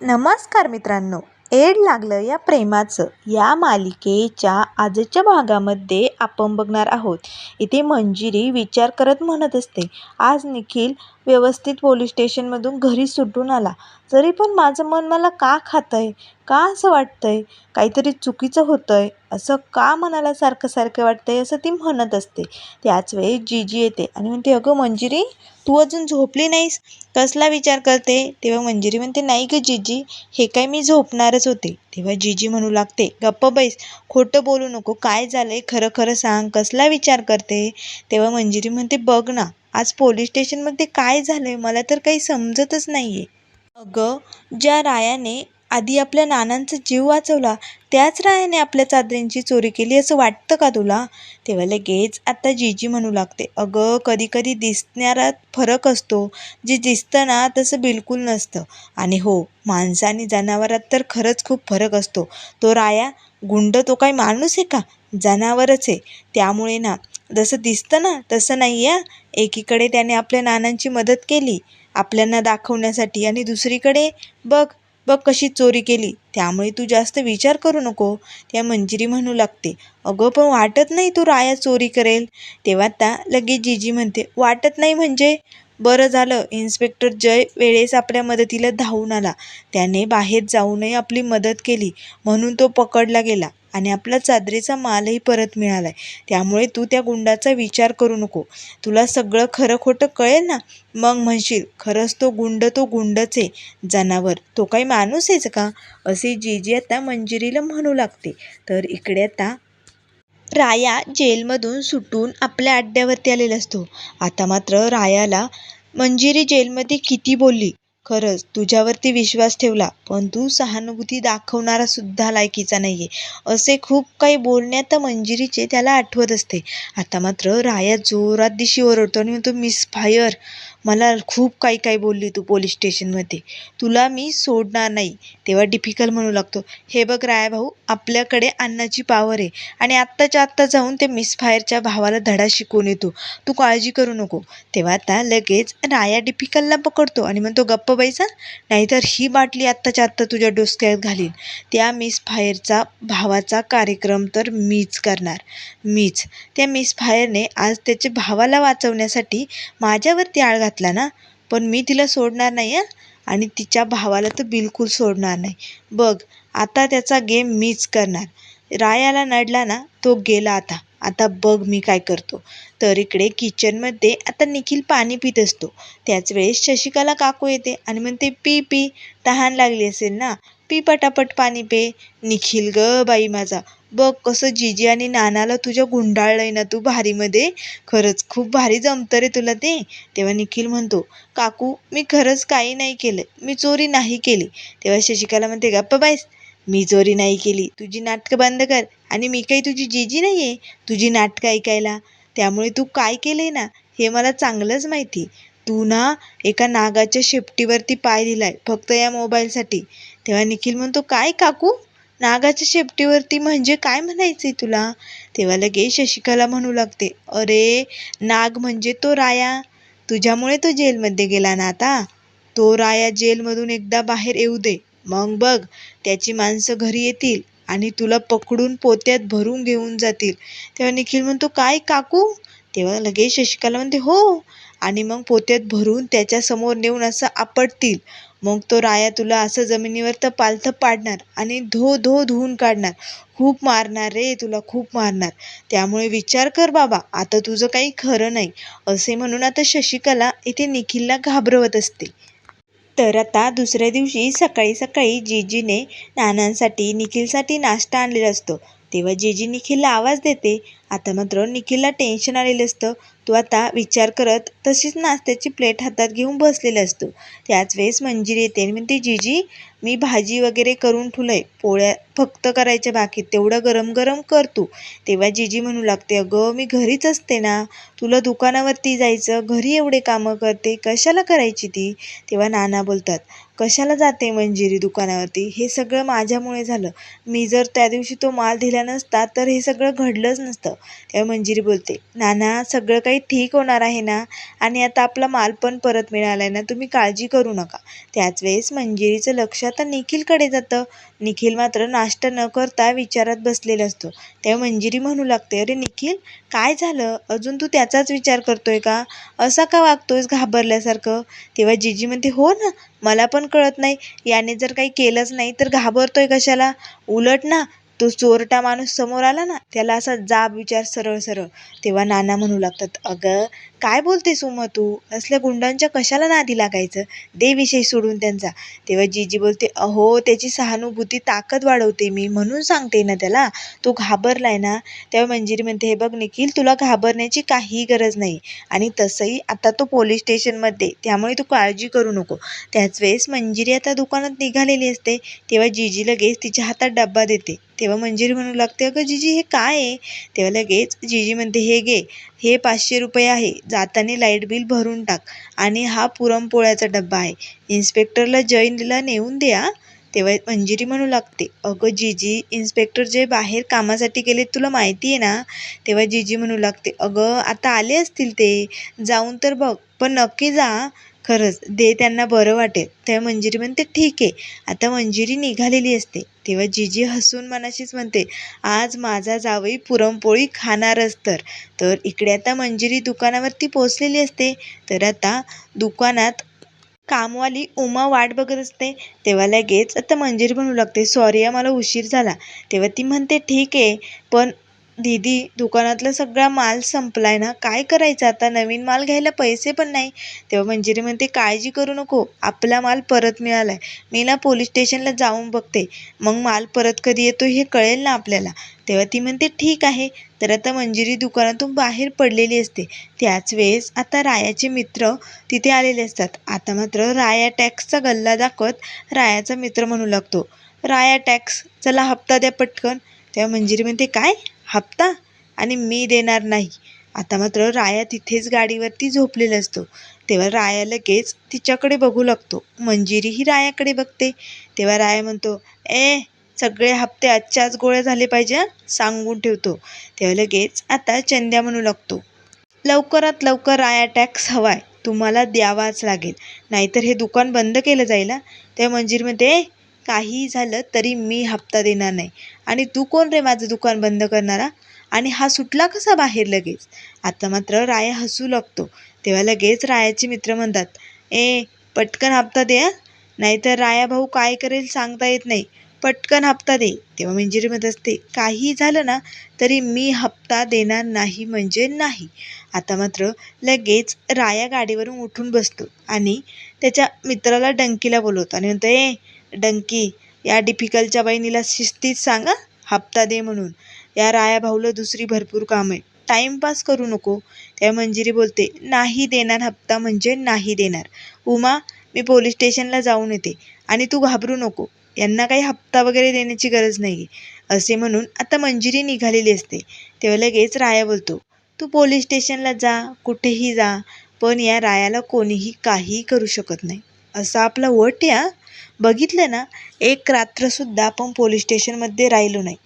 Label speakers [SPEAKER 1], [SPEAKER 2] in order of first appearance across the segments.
[SPEAKER 1] नमस्कार मित्रांनो एड लागलं या प्रेमाचं. या मालिकेच्या आजच्या भागामध्ये आपण बघणार आहोत. इथे मंजिरी विचार करत म्हणत असते. आज निखिल व्यवस्थित पोलीस स्टेशनमधून घरी सुटून आला. तरी पण माझं मन मला का खातं आहे का असं वाटतं आहे काहीतरी चुकीचं होतं आहे असं का मनाला सारखं सारखं वाटतं आहे असं ती म्हणत असते. त्याच वेळी जीजी येते आणि म्हणते अगं मंजिरी तू अजून झोपली नाहीस? कसला विचार करते? तेव्हा मंजिरी म्हणते नाही गं जीजी हे काय मी झोपणारच होते. तेव्हा जीजी म्हणू लागते. गप्प बैस. खोटं बोलू नको. काय झालं आहे खरं खरं सांग. कसला विचार करते? तेव्हा मंजिरी म्हणते बघ ना आज पोलीस स्टेशनमध्ये काय झालं आहे मला तर काही समजतच नाही आहे अगं ज्या रायाने आधी आपल्या नानांचा जीव वाचवला त्याच रायाने आपल्या चादरींची चोरी केली असं वाटतं का तुला? तेव्हा लगेच आता जीजी म्हणू लागते अगं कधी कधी दिसणारा फरक असतो. जे दिसतं ना तसं बिलकुल नसतं. आणि हो माणसं आणि जनावरात तर खरंच खूप फरक असतो. तो राया गुंड तो काही माणूस आहे का? जनावरच आहे. त्यामुळे ना जसं दिसतं ना तसं नाही आहे. एकीकडे त्याने आपल्या नानांची मदत केली आपल्यांना दाखवण्यासाठी आणि दुसरीकडे बघ बघ कशी चोरी केली. त्यामुळे तू जास्त विचार करू नको. त्या मंजिरी म्हणू लागते अगं पण वाटत नाही तू राया चोरी करेल. तेव्हा त्या लगेच जीजी म्हणते वाटत नाही म्हणजे? बरं झालं इन्स्पेक्टर जय वेळेस आपल्या मदतीला धावून आला. त्याने बाहेर जाऊनही आपली मदत केली म्हणून तो पकडला गेला. आणि आपला चादरीचा मालही परत मिळाला आहे त्यामुळे तू त्या गुंडाचा विचार करू नको. तुला सगळं खरं खोटं कळेल ना? मग म्हणशील खरंच तो गुंड तो गुंडच आहे जनावर. तो काही माणूस आहेच का? असे जीजी आता मंजिरीला म्हणू लागते. तर इकडे आता राया जेलमधून सुटून आपल्या अड्ड्यावरती आलेला असतो. आता मात्र रायाला मंजिरी जेलमध्ये किती बोलली? खरंच तुझ्यावरती विश्वास ठेवला पण तू सहानुभूती दाखवणारा सुद्धा लायकीचा नाही आहे असे खूप काही बोलण्यात मंजिरीचे त्याला आठवत असते. आता मात्र राया जोरात दिशी ओरडतो आणि म्हणतो मिस फायर मला खूप काही काही बोलली तू पोलीस स्टेशनमध्ये तुला मी सोडणार नाही. तेव्हा डिफिकल्ट म्हणू लागतो. हे बघ राया भाऊ आपल्याकडे अन्नाची पावर आहे. आणि आत्ताच्या आत्ता जाऊन ते मिसफायरच्या भावाला धडा शिकवून येतो. तू काळजी करू नको. तेव्हा आता लगेच राया डिफिकलला पकडतो आणि म्हणतो गप्प बैसा नाहीतर ही बाटली आत्ताच्या आत्ता तुझ्या डोसक्यात घालीन. त्या मिसफायरचा भावाचा कार्यक्रम तर मीच करणार. मीच. त्या मिसफायरने आज त्याच्या भावाला वाचवण्यासाठी माझ्यावरती आळ घातला ना पण मी तिला सोडणार नाही हं. आणि तिच्या भावाला तर बिलकुल सोडणार नाही. बघ आता त्याचा गेम मीच करणार. रायाला नडला ना तो गेला आता. आता बघ मी काय करतो. तर इकडे किचनमध्ये आता निखिल पाणी पित असतो. त्याच वेळेस शशिकला काकू येते आणि म्हणते पी पी तहान लागली असेल ना. पी पटापट पाणी पे. निखिल ग बाई माझा. बघ कसं जीजी आणि नानाला तुझ्या गुंडाळलंय ना तू भारीमध्ये. खरंच खूप भारी जमतं रे तुला ते. तेव्हा निखिल म्हणतो काकू मी खरंच काही नाही केलं. मी चोरी नाही केली. तेव्हा शशिकाला म्हणते गप्प बाईस मी चोरी नाही केली. तुझी नाटकं बंद कर. आणि मी काही तुझी जीजी नाही आहे तुझी नाटकं ऐकायला. त्यामुळे तू काय केलं आहे ना हे मला चांगलंच माहिती. तू ना एका नागाच्या शेपटीवरती पाय दिलाय फक्त या मोबाईलसाठी. तेव्हा निखिल म्हणतो काय काकू? नागाच्या शेपटीवरती म्हणजे काय म्हणायचं आहे तुला? तेव्हा लगेच शशिकला म्हणू लागते अरे नाग म्हणजे तो राया. तुझ्यामुळे तो जेलमध्ये गेला ना आता? तो राया जेलमधून एकदा बाहेर येऊ दे. मग बघ त्याची माणसं घरी येतील आणि तुला पकडून पोत्यात भरून घेऊन जातील. तेव्हा निखिल म्हणतो काय काकू? तेव्हा लगेच शशिकला म्हणते हो आणि मग पोत्यात भरून त्याच्यासमोर नेऊन असं आपटतील. मग तो राया तुला असं जमिनीवर तर पालथं पाडणार आणि धो धो धुवून काढणार. खूप मारणार रे तुला खूप मारणार. त्यामुळे विचार कर बाबा आता तुझं काही खरं नाही. असे म्हणून आता शशिकला इथे निखिलला घाबरवत असते. तर आता दुसऱ्या दिवशी सकाळी सकाळी जीजीने नानांसाठी निखिलसाठी नाश्ता आणलेला असतो. तेव्हा जीजी निखिलला आवाज देते आता मात्र निखिलला टेन्शन आलेलं असतं. तो आता विचार करत तशीच नाश्त्याची प्लेट हातात घेऊन बसलेला असतो. त्याच वेळेस मंजिरी येते आणि म्हणते जीजी मी भाजी वगैरे करून ठेवलं आहे पोळ्या फक्त करायच्या बाकी तेवढं गरम गरम कर तू. तेव्हा जीजी म्हणू लागते अगं मी घरीच असते ना. तुला दुकानावरती जायचं घरी एवढे कामं करते. कशाला करायची ती? तेव्हा नाना बोलतात कशाला जाते मंजिरी दुकानावरती? हे सगळं माझ्यामुळे झालं. मी जर त्या दिवशी तो माल दिला नसता तर हे सगळं घडलंच नसतं. तेव्हा मंजिरी बोलते नाना सगळं काही ठीक होणार आहे ना? आणि आता आपला माल पण परत मिळाला आहे ना तुम्ही काळजी करू नका. त्याच वेळेस मंजिरीचं लक्ष आता निखिलकडे जातं. निखिल मात्र नाश्ता न करता विचारात बसलेला असतो. तेव्हा मंजिरी म्हणू लागते अरे निखिल काय झालं? अजून तू त्याचाच विचार करतोय का? असा का वागतोयस घाबरल्यासारखं? तेव्हा जिजी म्हणते हो ना मला पण कळत नाही. याने जर काही केलंच नाही तर घाबरतोय कशाला? उलट ना तो चोरटा माणूस समोर आला ना त्याला असा जाब विचार सरळ सरळ तेव्हा नाना म्हणू लागतात अगं काय बोलतेस उमा तू? असल्या गुंडांच्या कशाला नादी लागायचं? दे विषय सोडून त्यांचा. तेव्हा जीजी बोलते अहो त्याची सहानुभूती ताकद वाढवते मी म्हणून सांगते ना त्याला. तो घाबरलाय ना? तेव्हा मंजिरी म्हणते हे बघ निखिल तुला घाबरण्याची काही गरज नाही. आणि तसंही आता तो पोलीस स्टेशनमध्ये त्यामुळे तू काळजी करू नको. त्याच वेळेस मंजिरी आता दुकानात निघालेली असते. तेव्हा जीजी लगेच तिच्या हातात डब्बा देते. तेव्हा मंजिरी म्हणू लागते अगं जीजी हे काय आहे? तेव्हा लगेच जीजी म्हणते हे घे हे पाचशे रुपये आहे. जाताना लाइट बिल भरून टाक. आणि हा पुरणपोळ्याचा डब्बा आहे. इन्स्पेक्टरला जैनला नेऊन द्या. तेव्हा मंजिरी म्हणू लागते अगं जीजी इन्स्पेक्टर जे बाहेर कामासाठी गेले तुला माहिती आहे ना? तेव्हा जीजी म्हणू लागते अगं आता आले असतील ते. जाऊन तर बघ पण नक्की जा. खरंच दे त्यांना बरं वाटेल. तेव्हा मंजिरी म्हणते ठीक आहे. आता मंजिरी निघालेली असते. तेव्हा जीजी हसून मनाशीच म्हणते आज माझा जावई पुरणपोळी खाणारच तर. तर इकडे आता मंजिरी दुकानावरती पोचलेली असते. तर आता दुकानात कामवाली उमा वाट बघत असते. तेव्हा लगेच आता मंजिरी म्हणू लागते सॉरी मला उशीर झाला. तेव्हा ती म्हणते ठीक आहे पण दीदी दुकानातला सगळा माल संपलाय ना? काय करायचं आता? नवीन माल घ्यायला पैसे पण नाही. तेव्हा मंजिरी म्हणते काळजी करू नको. आपला माल परत मिळाला आहे मी ना पोलीस स्टेशनला जाऊन बघते. मग माल परत कधी येतो हे कळेल ना आपल्याला. तेव्हा ती म्हणते ठीक आहे. तर आता मंजिरी दुकानातून बाहेर पडलेली असते. त्याच वेळेस आता रायाचे मित्र तिथे आलेले असतात. आता मात्र राया टॅक्सचा गल्ला दाखवत रायाचा मित्र म्हणू लागतो. राया टॅक्स चला हप्ता द्या पटकन. तेव्हा मंजिरी म्हणते काय? हप्ता आणि मी देणार नाही. आता मात्र राया तिथेच गाडीवरती झोपलेला असतो. तेव्हा राया लगेच तिच्याकडे बघू लागतो. मंजिरी ही रायाकडे बघते. तेव्हा राया म्हणतो ए सगळे हप्ते आजच्याच गोळ्या झाले पाहिजे सांगून ठेवतो. तेव्हा लगेच आता चंद्या म्हणू लागतो लवकरात लवकर राया टॅक्स हवाय. तुम्हाला द्यावाच लागेल. नाहीतर हे दुकान बंद केलं जाईल तेव्हा मंजिरी म्हणते काहीही झालं तरी मी हप्ता देणार नाही. आणि तू कोण रे माझं दुकान बंद करणारा? आणि हा सुटला कसा बाहेर लगेच? आता मात्र राया हसू लागतो. तेव्हा लगेच रायाचे मित्र म्हणतात ए पटकन हप्ता दे नाहीतर राया भाऊ काय करेल सांगता येत नाही. पटकन हप्ता दे. तेव्हा मंजिरी म्हणत असते काही झालं ना तरी मी हप्ता देणार नाही म्हणजे नाही. आता मात्र लगेच राया गाडीवरून उठून बसतो आणि त्याच्या मित्राला डंकीला बोलवतो आणि म्हणतो ए डंकी या डिफिकल्टच्या बहिणीला शिस्तीत सांगा हप्ता दे म्हणून. या राया भाऊला दुसरी भरपूर कामं आहे टाईमपास करू नको. त्या मंजिरी बोलते नाही देणार हप्ता म्हणजे नाही देणार. उमा मी पोलीस स्टेशनला जाऊन येते आणि तू घाबरू नको. यांना काही हप्ता वगैरे देण्याची गरज नाही आहे असे म्हणून आता मंजिरी निघालेली असते. तेव्हा लगेच राया बोलतो तू पोलीस स्टेशनला जा कुठेही जा पण या रायाला कोणीही काहीही करू शकत नाही. असा आपला वट या. बघितलं ना एक रात्रसुद्धा आपण पोलीस स्टेशनमध्ये राहिलो नाही.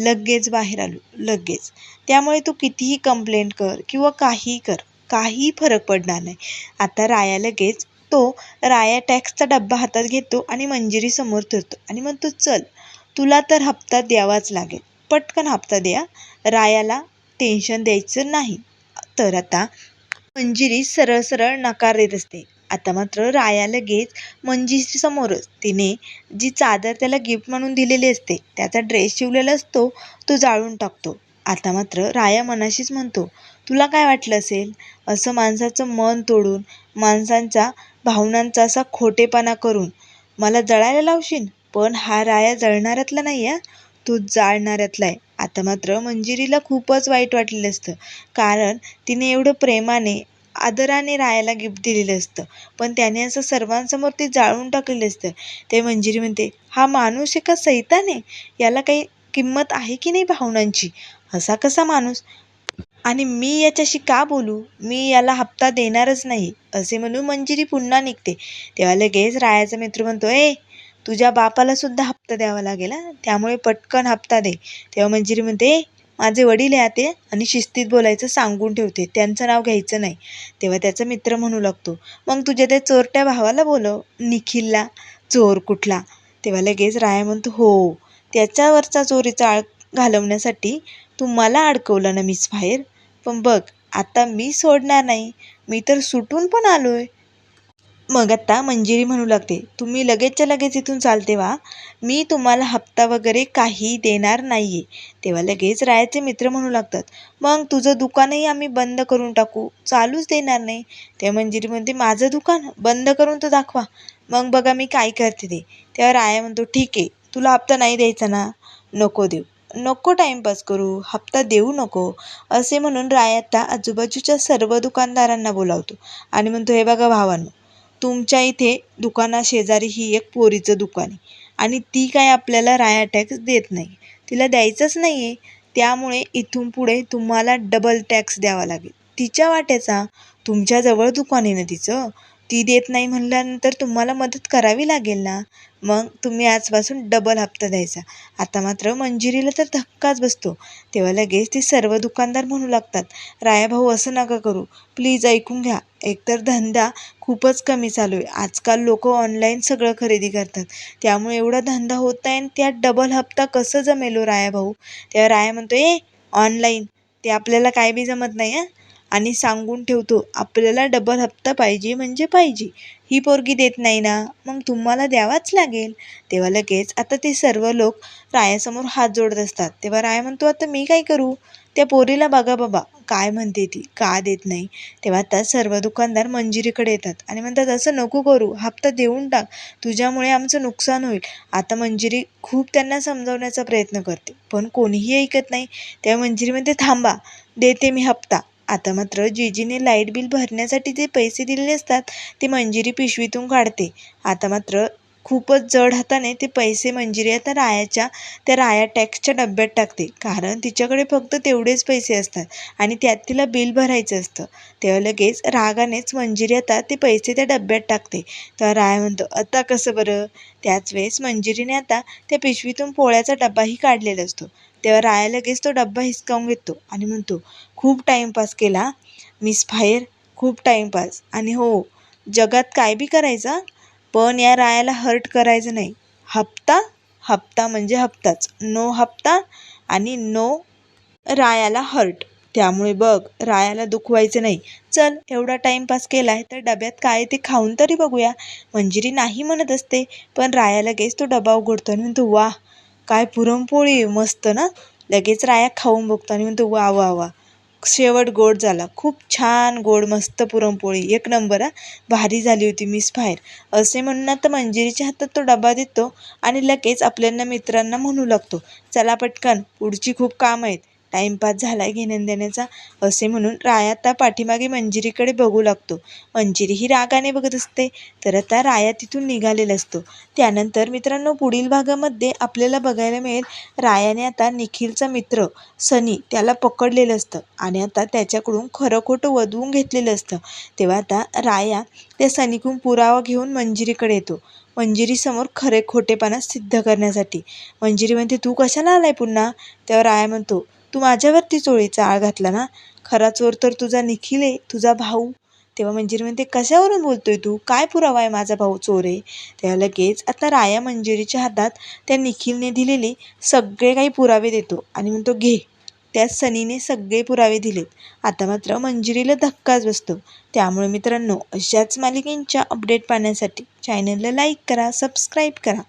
[SPEAKER 1] लगेच बाहेर आलो लगेच. त्यामुळे तू कितीही कंप्लेंट कर किंवा काहीही कर काही फरक पडणार नाही. आता राया लगेच तो राया टॅक्सचा डब्बा हातात घेतो आणि मंजिरी समोर ठेवतो आणि म्हणतो चल तुला तर हप्ता द्यावाच लागेल. पटकन हप्ता द्या. रायाला टेन्शन द्यायचं नाही. तर आता मंजिरी सरळ सरळ नकार देत असते. आता मात्र राया लगेच मंजिरीसमोरच तिने जी चादर त्याला गिफ्ट म्हणून दिलेली असते त्याचा ड्रेस शिवलेला असतो तो जाळून टाकतो. आता मात्र राया मनाशीच म्हणतो तुला काय वाटलं असेल? असं माणसाचं मन तोडून माणसांच्या भावनांचा असा खोटेपणा करून मला जळायला लावशील? पण हा राया जळणाऱ्यातला नाही आहे तो जाळणाऱ्यातला आहे. आता मात्र मंजिरीला खूपच वाईट वाटलेलं असतं. कारण तिने एवढं प्रेमाने आदराने रायाला गिफ्ट दिलेलं असतं. पण त्याने असं सर्वांसमोर ते जाळून टाकलेलं असतं. ते मंजिरी म्हणते हा माणूस एका सैतान? आहे याला काही किंमत आहे की नाही भावनांची? असा कसा माणूस? आणि मी याच्याशी का बोलू? मी याला हप्ता देणारच नाही. असे म्हणून मंजिरी पुन्हा निघते. तेव्हा लगेच रायाचा मित्र म्हणतो ए तुझ्या बापाला सुद्धा हप्ता द्यावा लागेल त्यामुळे पटकन हप्ता दे. तेव्हा मंजिरी म्हणते माझे वडील आहे ते आणि शिस्तीत बोलायचं सांगून ठेवते. त्यांचं नाव घ्यायचं नाही. तेव्हा त्याचा मित्र म्हणू लागतो मग तुझ्या त्या चोरट्या भावाला बोलव निखिलला. चोर कुठला? तेव्हा लगेच राया म्हणतो हो त्याच्यावरचा चोरीचा आळ घालवण्यासाठी तू मला अडकवलं ना मीच बाहेर. पण बघ आता मी सोडणार नाही. मी तर सुटून पण आलो आहे मग आत्ता मंजिरी म्हणू लागते. तुम्ही लगेचच्या लगेच इथून चालते वा. मी तुम्हाला हप्ता वगैरे काही देणार नाही आहे तेव्हा लगेच रायाचे मित्र म्हणू लागतात मग तुझं दुकानही आम्ही बंद करून टाकू. चालूच देणार नाही. तेव्हा मंजिरी म्हणते माझं दुकान बंद करून तर दाखवा. मग बघा मी काय करते ते. तेव्हा राया म्हणतो ठीक आहे तुला हप्ता नाही द्यायचा ना. नको देऊ. नको टाईमपास करू. हप्ता देऊ नको. असे म्हणून राय आत्ता आजूबाजूच्या सर्व दुकानदारांना बोलावतो आणि म्हणतो हे बघा भावांनो तुमच्या इथे दुकानाशेजारी ही एक पोरीचं दुकान आहे. आणि ती काय आपल्याला राया टॅक्स देत नाही. तिला द्यायचंच नाही आहे त्यामुळे इथून पुढे तुम्हाला डबल टॅक्स द्यावा लागेल. तिच्या वाट्याचा तुमच्याजवळ दुकान आहे ना तिचं? ती देत नाही म्हणल्यानंतर तुम्हाला मदत करावी लागेल ना? मग तुम्ही आजपासून डबल हप्ता द्यायचा. आता मात्र मंजिरीला तर धक्काच बसतो. तेव्हा लगेच ते सर्व दुकानदार म्हणू लागतात राया भाऊ असं नका करू. प्लीज ऐकून घ्या. एकतर धंदा खूपच कमी चालू आहे. आजकाल लोक ऑनलाईन सगळं खरेदी करतात. त्यामुळे एवढा धंदा होत नाही आणि त्यात डबल हप्ता कसं जमेलो हो रायाभाऊ राया भाऊ? तेव्हा राया म्हणतो ए ऑनलाईन ते आपल्याला काय बी जमत नाही हां? आणि सांगून ठेवतो आपल्याला डबल हप्ता पाहिजे म्हणजे पाहिजे. ही पोरगी देत नाही ना? मग तुम्हाला द्यावाच लागेल. तेव्हा लगेच आता ते सर्व लोक रायासमोर हात जोडत असतात. तेव्हा राया म्हणतो आता मी काय करू? त्या पोरीला बघा बाबा काय म्हणते ती? का देत नाही? तेव्हा आता सर्व दुकानदार मंजिरीकडे येतात आणि म्हणतात असं नको करू. हप्ता देऊन टाक. तुझ्यामुळे आमचं नुकसान होईल. आता मंजिरी खूप त्यांना समजावण्याचा प्रयत्न करते पण कोणीही ऐकत नाही. तेव्हा मंजिरी म्हणते थांबा. देते मी हप्ता. आता मात्र जीजीने लाइट बिल भरण्यासाठी जे पैसे दिलेले असतात ते मंजिरी पिशवीतून काढते. आता मात्र खूपच जड हाताने ते पैसे मंजिरी आता रायाच्या त्या राया टॅक्सच्या डब्यात टाकते. कारण तिच्याकडे फक्त तेवढेच पैसे असतात आणि त्यात तिला बिल भरायचं असतं. तेव्हा लगेच रागानेच मंजिरी आता ते पैसे त्या डब्यात टाकते. तेव्हा राया म्हणतो आता कसं बरं? त्याच वेळेस मंजिरीने आता त्या पिशवीतून पोळ्याचा डब्बाही काढलेला असतो. तेव्हा राया लगेच तो डब्बा हिसकावून घेतो आणि म्हणतो खूप टाईमपास केला मिस फायर खूप टाईमपास आणि हो जगात काय बी करायचा पण या रायाला हर्ट करायचं नाही. हप्ता हप्ता म्हणजे हप्ताच. नो हप्ता आणि नो रायाला हर्ट. त्यामुळे बघ रायाला दुखवायचं नाही. चल एवढा टाईमपास केला आहे तर डब्यात काय ते खाऊन तरी बघूया. मंजिरी नाही म्हणत असते पण राया लगेच तो डबा उघडतो आणि म्हणतो वा काय पुरणपोळी मस्त ना? लगेच राया खाऊन बघतो आणि म्हणतो वा वा वा. शेवट गोड झाला. खूप छान गोड मस्त पुरणपोळी. एक नंबर हा. भारी झाली होती मिस बाहेर असे म्हणून आता मंजिरीच्या हातात तो डबा देतो आणि लगेच आपल्यांना मित्रांना म्हणू लागतो. चला पटकन पुढची खूप कामं आहेत. टाईमपास झाला आहे घेण्यानदेण्याचा असे म्हणून राया आता पाठीमागे मंजिरीकडे बघू लागतो. मंजिरी ही रागाने बघत असते तर आता राया तिथून निघालेला असतो. त्यानंतर मित्रांनो पुढील भागामध्ये आपल्याला बघायला मिळेल रायाने आता निखिलचा मित्र सनी त्याला पकडलेलं असतं आणि आता त्याच्याकडून खरं खोटं वधवून घेतलेलं असतं. तेव्हा आता राया त्या सनीकडून पुरावा घेऊन मंजिरीकडे येतो. मंजिरीसमोर खरे खोटेपणा सिद्ध करण्यासाठी. मंजिरी म्हणते तू कशाला आलाय पुन्हा? तेव्हा राया म्हणतो तू माझ्यावरती चोळीचा आळ घातला ना? खरा चोर तर तुझा निखिल आहे तुझा भाऊ. तेव्हा मंजिरी म्हणते कशावरून बोलतोय तू? काय पुरावा आहे माझा भाऊ चोर आहे? तेव्हा लगेच आता राया मंजिरीच्या हातात त्या निखिलने दिलेले सगळे काही पुरावे देतो आणि म्हणतो घे. त्या सनीने सगळे पुरावे दिलेत. आता मात्र मंजिरीला धक्काच बसतो. त्यामुळे मित्रांनो अशाच मालिकेंच्या अपडेट पाहण्यासाठी चॅनलला लाईक करा सबस्क्राईब करा.